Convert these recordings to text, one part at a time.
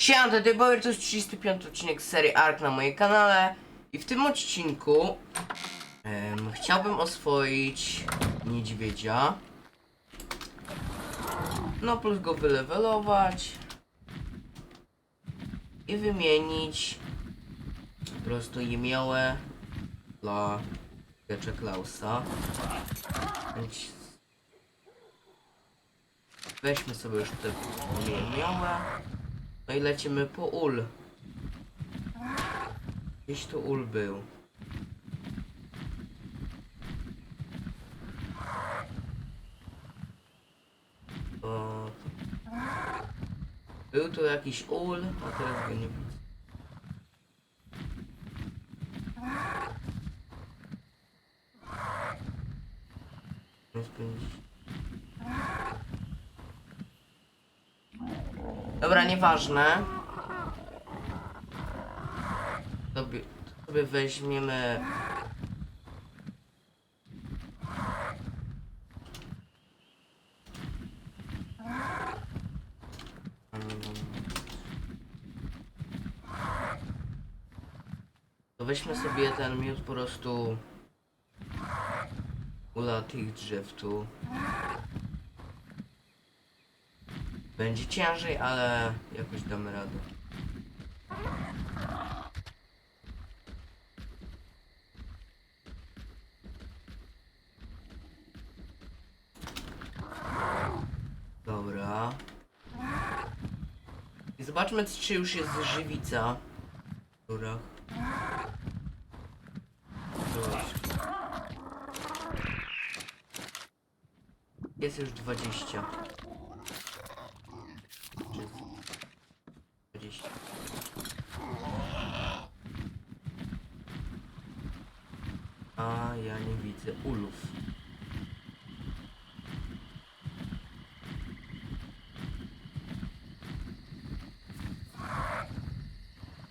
Siema, to Bower, to jest 35 odcinek z serii ARK na moim kanale i w tym odcinku chciałbym oswoić niedźwiedzia. No plus go wylewelować i wymienić po prostu jemiołę dla Gecza Klausa. Więc weźmy sobie już te jemiołę no i lecimy po ul. Gdzieś tu ul był. O. Był tu jakiś ul, a teraz go nie widzę. Nie Dobra, nieważne. Sobie, sobie weźmiemy. To weźmy sobie ten miód po prostu ula tych drzew tu. Będzie ciężej, ale jakoś damy radę. Dobra. I zobaczmy, czy już jest żywica. w. Zobacz. Jest już 20. Czy 20. A ja nie widzę ulów.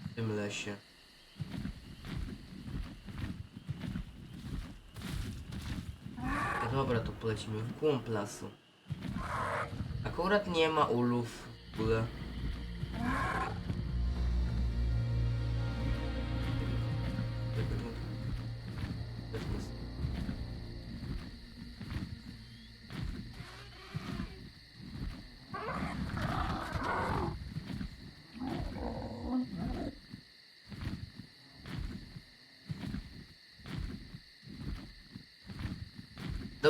W tym lesie. No polecimy w głąb lasu. Akurat nie ma ulów w ogóle.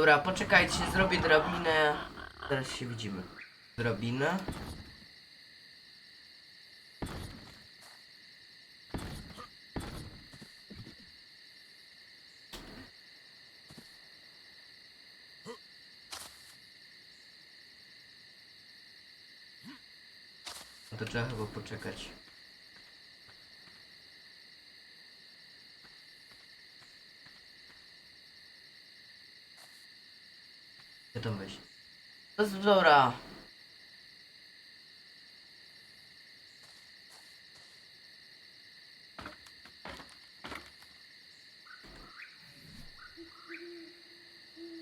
Dobra, poczekajcie, zrobię drabinę. Zaraz się widzimy. Drabinę. To trzeba chyba poczekać. Ja to myślę. To jest dobra.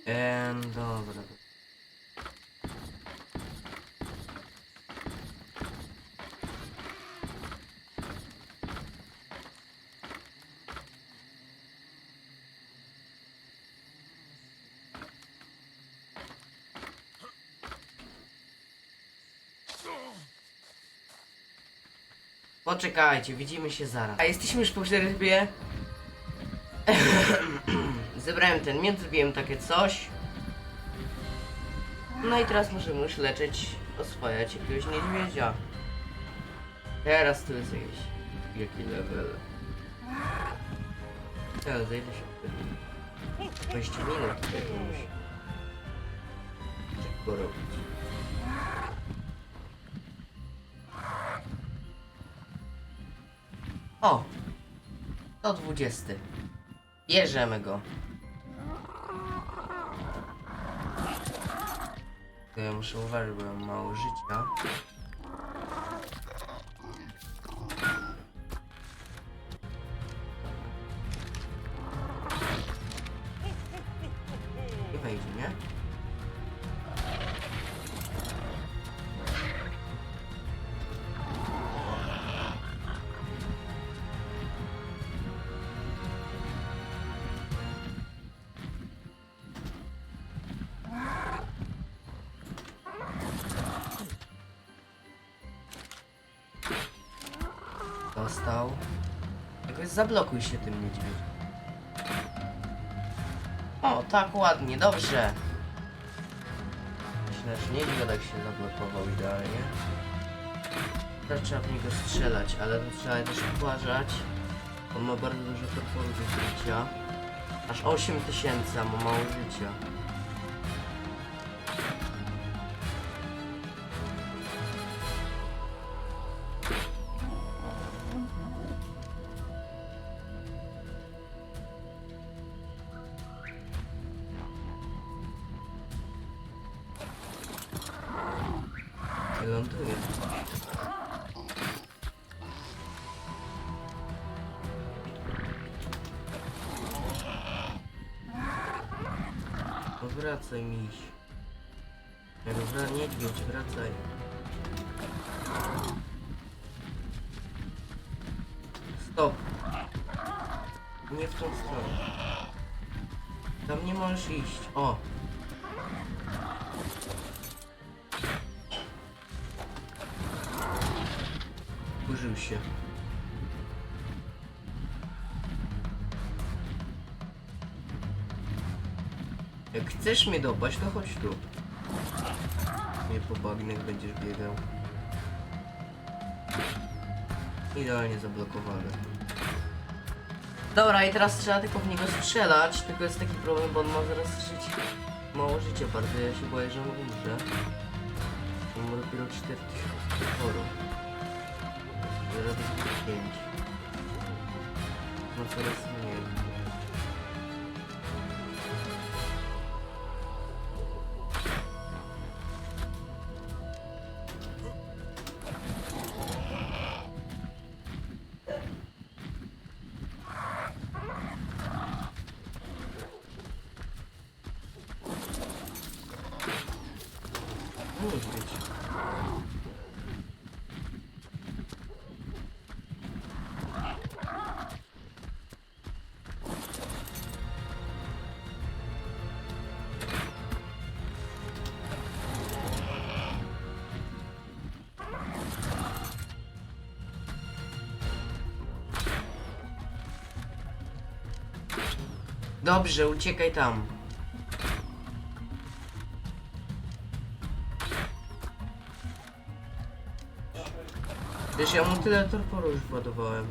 Ehm, dobra. Poczekajcie, widzimy się zaraz. A jesteśmy już po przerwie. Zebrałem ten międ, zrobiłem takie coś. No i teraz możemy już leczyć, oswajać jakiegoś niedźwiedzia. Teraz tu jest jakiś wielki level. Teraz zejdę się wtedy. 20 minut musi. Szybko robić. O! To 20. Bierzemy go. Ja muszę uważać, bo mam mało życia. Nie wejdzie, nie? Dostał. Jakoś zablokuj się tym niedźwiedź. O, tak ładnie, dobrze. Myślę, że niedźwiadek się zablokował idealnie. Teraz trzeba w niego strzelać, ale to trzeba też uważać. On ma bardzo dużo torporów do życia. Aż 8 tysięcy, a ma mało życia. Wracaj miś. Jak wra niedźwiedź, wracaj. Stop. Nie w tą stronę. Tam nie możesz iść. O. Użył się. Jak chcesz mnie dopaść, to chodź tu. Nie po bagnach będziesz biegał. Idealnie zablokowane. Dobra, i teraz trzeba tylko w niego strzelać, tylko jest taki problem, bo on ma zaraz życie. Mało życia bardzo, ja się boję, że on umrze. On ma dopiero 4000 chorób. Zaraz będzie 5. No coraz Dobrze, uciekaj tam. Wiesz, ja mu tyle torporu już władowałem.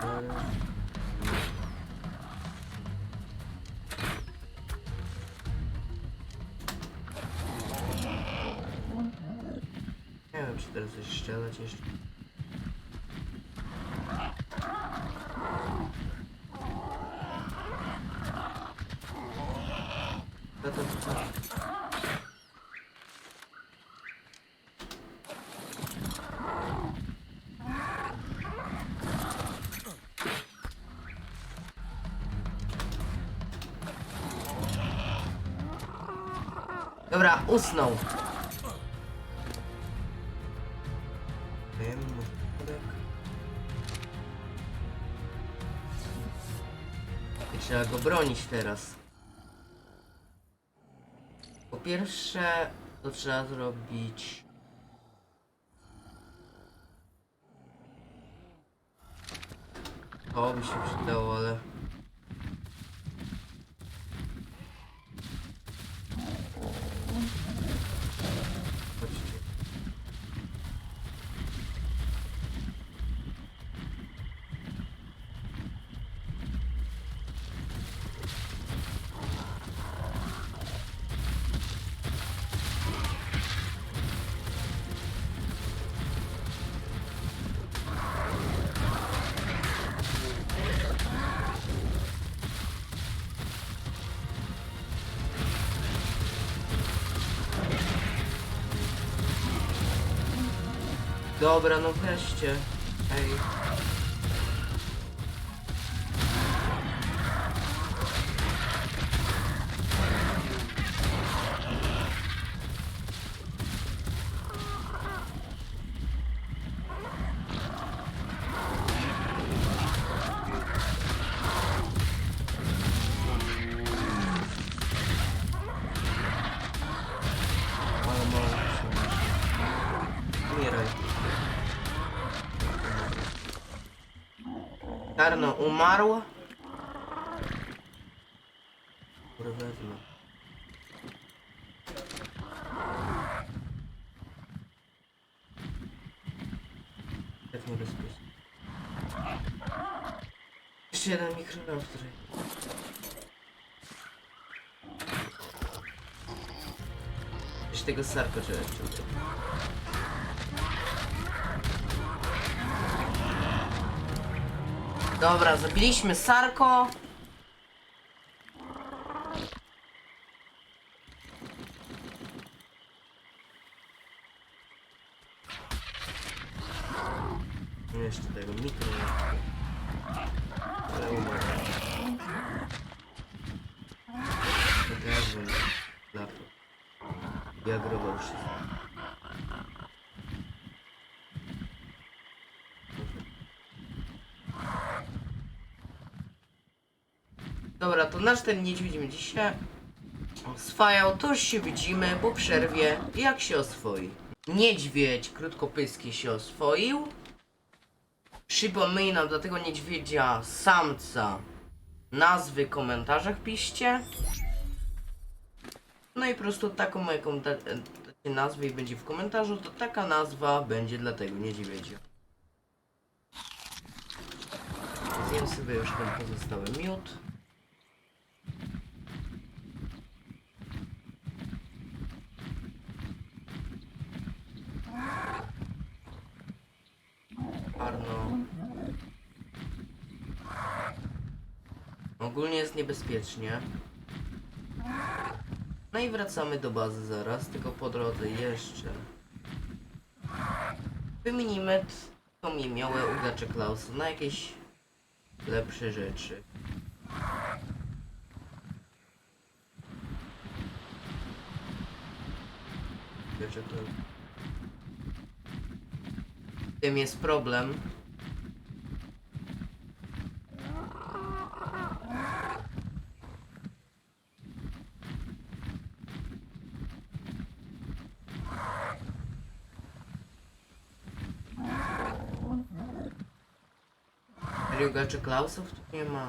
Ale- Nie wiem, czy teraz coś strzelać jeszcze. To, to, to, to. Dobra, usnął. Dajemy mu środek. I trzeba go bronić teraz. Po pierwsze, to trzeba zrobić... To by się przydało, ale... Dobra, no wreszcie. Ej. Umarł. Kurwa, wezmę. Tak niebezpiecznie. Jeszcze jeden mikrorafter. Jeszcze tego sarko trzeba jeszcze Dobra, zabiliśmy Sarko. Jeszcze tego mikro. Ale umarł. To teraz będzie lato. Ja grobał wszystko. Dobra, to nasz ten niedźwiedź będzie dzisiaj oswajał, to już się widzimy po przerwie, jak się oswoi. Niedźwiedź krótkopyski się oswoił. Przypominam do tego niedźwiedzia samca nazwy w komentarzach piszcie. No i po prostu taką dacie nazwę i będzie w komentarzu, to taka nazwa będzie dla tego niedźwiedzia. Zjem sobie już ten pozostały miód. Arno. Ogólnie jest niebezpiecznie. No i wracamy do bazy zaraz, tylko po drodze jeszcze. Wymienimy tą miałe udacze Klausa na jakieś lepsze rzeczy. Wiecie, to... Tym jest problem. Ryuga czy Klausów tu nie ma.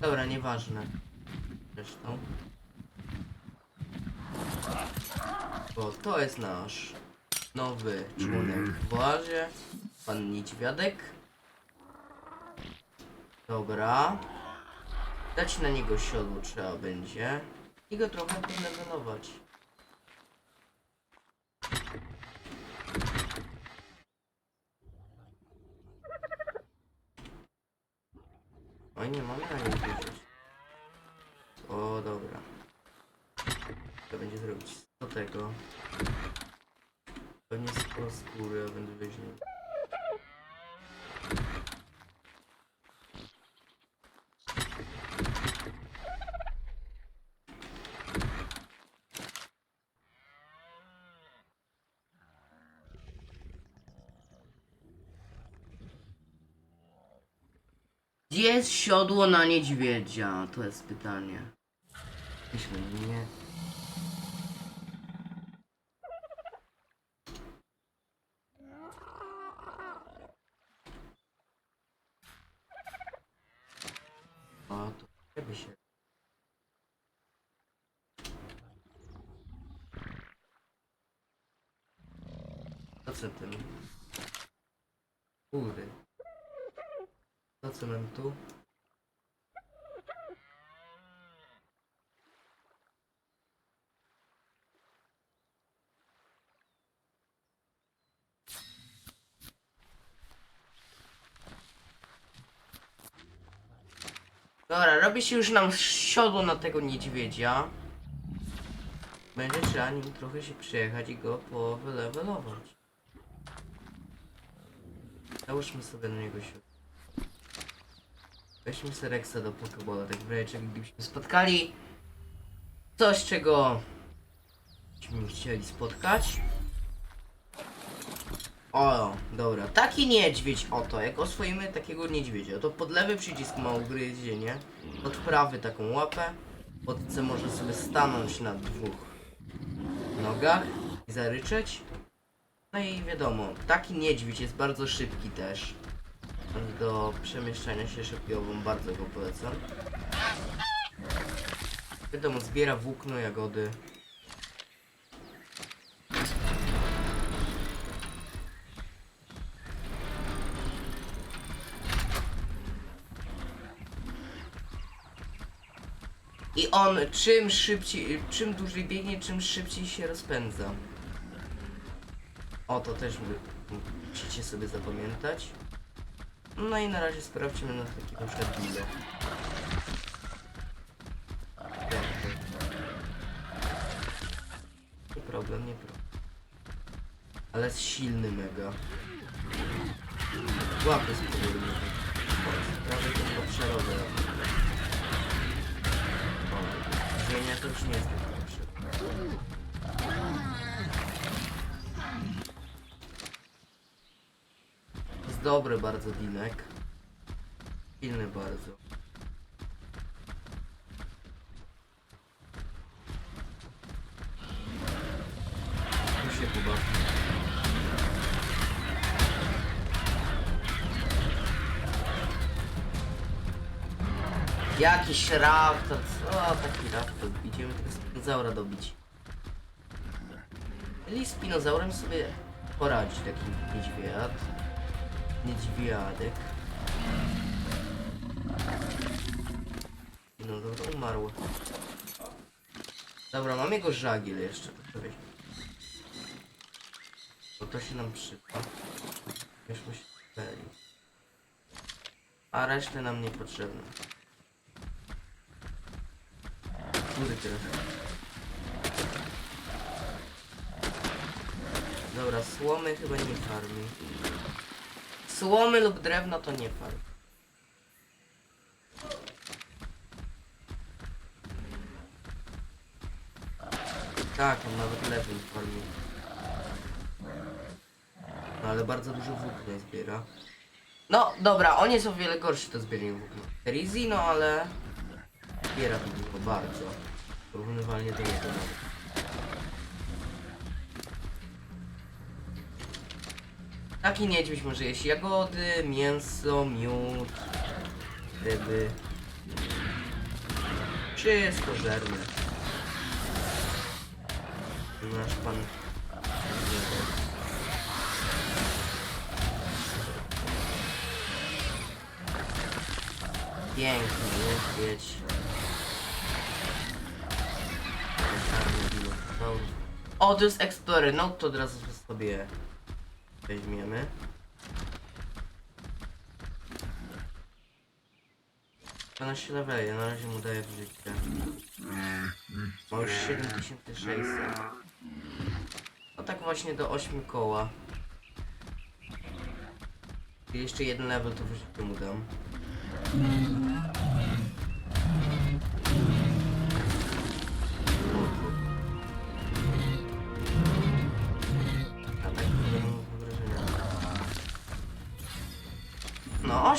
Dobra, nieważne. Zresztą. Bo to jest nasz nowy członek w bazie. Pan Niedźwiadek. Dobra. Dać na niego siodło trzeba będzie. I go trochę podlewelować. Oj, nie mamy na nim wyrzucić. O, dobra. To będzie zrobić 100 tego. Pewnie sporo skóry, a będę weźmiał. Gdzie jest siodło na niedźwiedzia? To jest pytanie. Myślę, nie. O, to żeby się. To co tym? Góry. To co mam tu? Dobra, robi się już nam siodło na tego niedźwiedzia. Będzie trzeba nim trochę się przejechać i go powylewelować. Załóżmy sobie na niego siodło. Weźmy sobie Rexa do Pokebola, tak w razie gdybyśmy spotkali coś, czego byśmy chcieli spotkać. O, dobra. Taki niedźwiedź, oto. Jak oswoimy takiego niedźwiedzia, to pod lewy przycisk ma ugryzienie, od prawy taką łapę, pod C może sobie stanąć na dwóch nogach i zaryczeć. No i wiadomo, taki niedźwiedź jest bardzo szybki też. Do przemieszczania się szybkiego wam bardzo go polecam. Wiadomo, zbiera włókno, jagody. I on czym szybciej, czym dłużej biegnie, czym szybciej się rozpędza. O, to też musicie sobie zapamiętać. No i na razie sprawdźmy na taki na przykład ile. Nie problem, nie problem. Ale jest silny mega. Łapy spróbujmy. Prawie to obszarowe. O, zmienia to już nie jest tak dobrze. Jest dobry bardzo Dinek. Silny bardzo. Tu się. Jakiś raptor, co taki raptor? Idziemy tego spinozaura dobić. Czyli spinozaurem sobie poradzi taki niedźwiad. Niedźwiadek. No dobra, umarł. Dobra, mam jego żagiel jeszcze. to weź. Bo to się nam przyda. Weźmy się. A resztę nam niepotrzebne. Który teraz? Dobra, słomy chyba nie farmi. Słomy lub drewno to nie farmi. Tak, on nawet lepiej farmi. No ale bardzo dużo włókna zbiera. No dobra, on jest o wiele gorszy to zbieranie włókna. Rizzi, no ale... Zbiera to dużo, bardzo. Porównywalnie do niego Taki niedźwiedź może jeść jagody, mięso, miód, ryby. Wszystko żerne. Nasz pan... Piękny niedźwiedź. O, to jest Explorer, no to od razu sobie weźmiemy. To na się leveli, na razie mu daję w życie. Ma już 7600. No tak właśnie do 8 koła. I jeszcze jeden level to w życiu mu dam.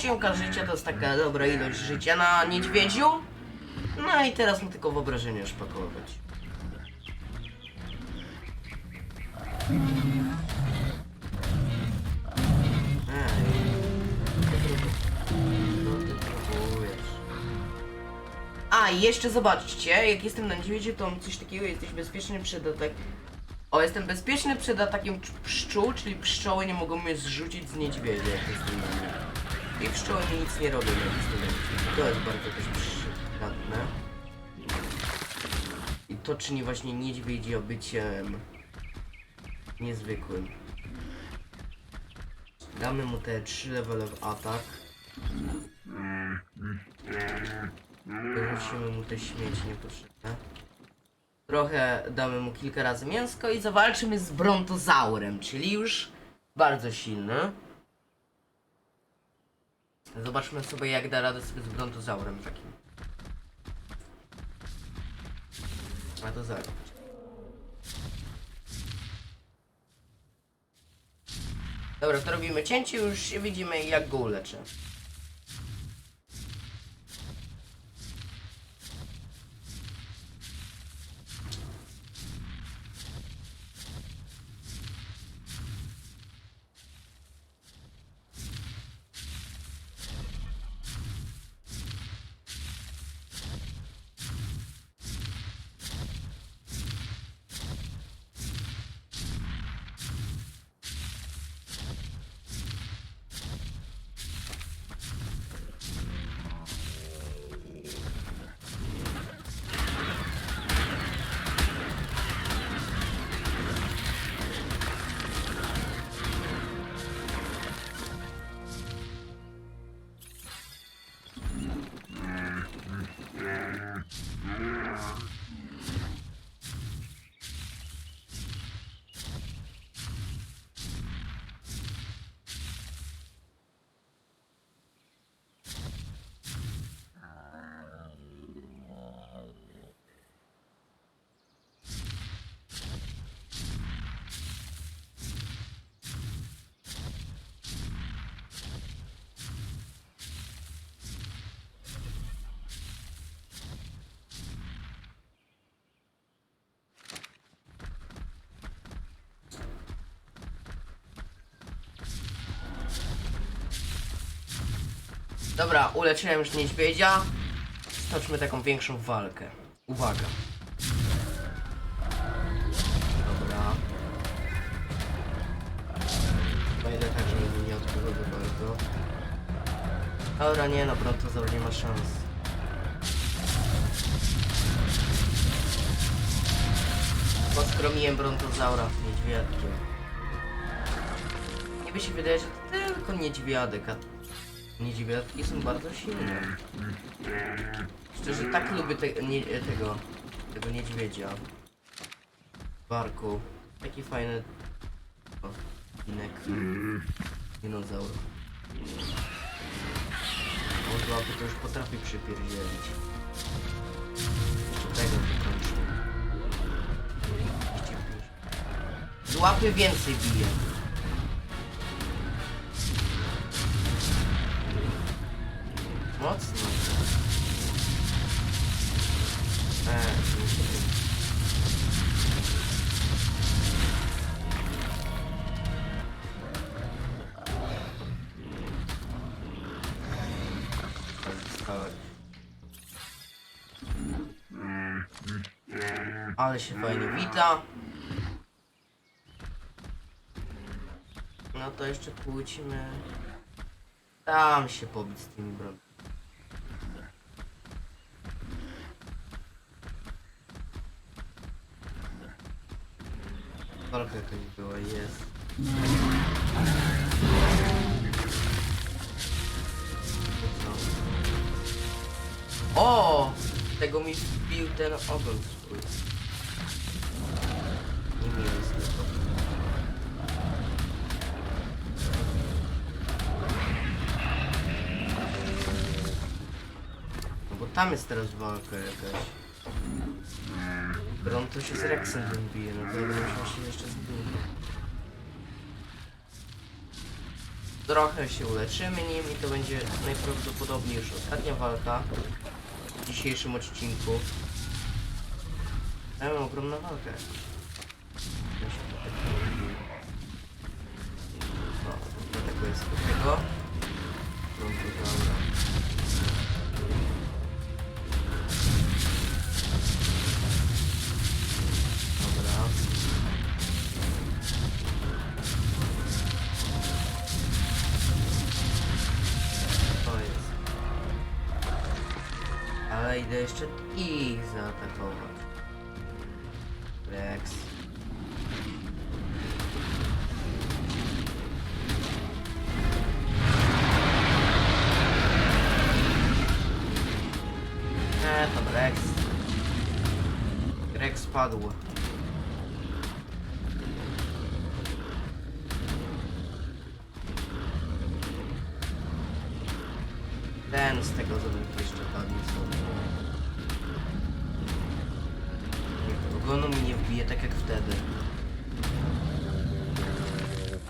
8 życia to jest taka dobra ilość życia na niedźwiedziu. No i teraz mu tylko wyobrażenie próbujesz? A, i jeszcze zobaczcie, jak jestem na niedźwiedziu, to mam coś takiego, jesteś bezpieczny przed atakiem. O, jestem bezpieczny przed atakiem cz- pszczół, czyli pszczoły nie mogą mnie zrzucić z niedźwiedzia, jak jestem na nim. I pszczoły mi nic nie robią, na niedźwiedziu. To jest bardzo też przydatne. I to czyni właśnie niedźwiedzia byciem niezwykłym. Damy mu te 3 levele w atak. Wyrzucimy mu te śmieci niepotrzebne. Trochę damy mu kilka razy mięsko i zawalczymy z brontozaurem, czyli już bardzo silny. Zobaczmy sobie jak da radę sobie z brontozaurem takim. A to zaraz. Dobra, to robimy cięcie, już się widzimy jak go uleczę. Dobra, uleczyłem już niedźwiedzia. Stoczmy taką większą walkę. Uwaga. Dobra. Wejdę tak, żeby nie odpływało bardzo. Dobra, nie no, Brontozaur nie ma szans. Poskromiłem Brontozaura niedźwiadkiem. Niby się wydaje, że to tylko niedźwiadek, a Niedźwiadki są bardzo silne. Szczerze, tak lubię te, nie, tego, tego niedźwiedzia. Barku. Taki fajny... O, inek. Dinozaur. Łapy to już potrafi przypierdzielić. Tego wykończę. Z więcej bije. Ale się fajnie wita. No to jeszcze pójdźmy. Tam się pobić z tymi broni. Walka jakaś była, jest. O! Tego mi wbił ten ogon swój. Tam jest teraz walka jakaś. Bron to się z Rexem bije, no to ja się jeszcze zbić. Trochę się uleczymy nim i to będzie najprawdopodobniej już ostatnia walka w dzisiejszym odcinku. Ja mam ogromną walkę. Jeszcze ich zaatakować. Rex. E, tam Rex. Rex padł. Ten z tego zrobił jeszcze padnie sobie. zgonu mi nie wbije, tak jak wtedy.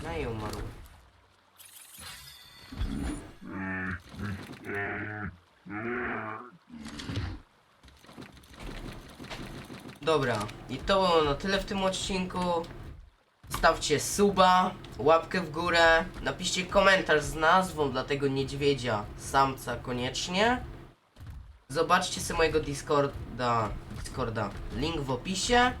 No i umarł. Dobra, i to było na tyle w tym odcinku. Stawcie suba, łapkę w górę, napiszcie komentarz z nazwą dla tego niedźwiedzia, samca koniecznie. Zobaczcie sobie mojego Discorda, Discorda, link w opisie.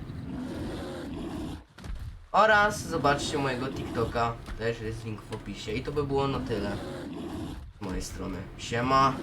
Oraz zobaczcie mojego TikToka, też jest link w opisie. I to by było na tyle z mojej strony. Siema.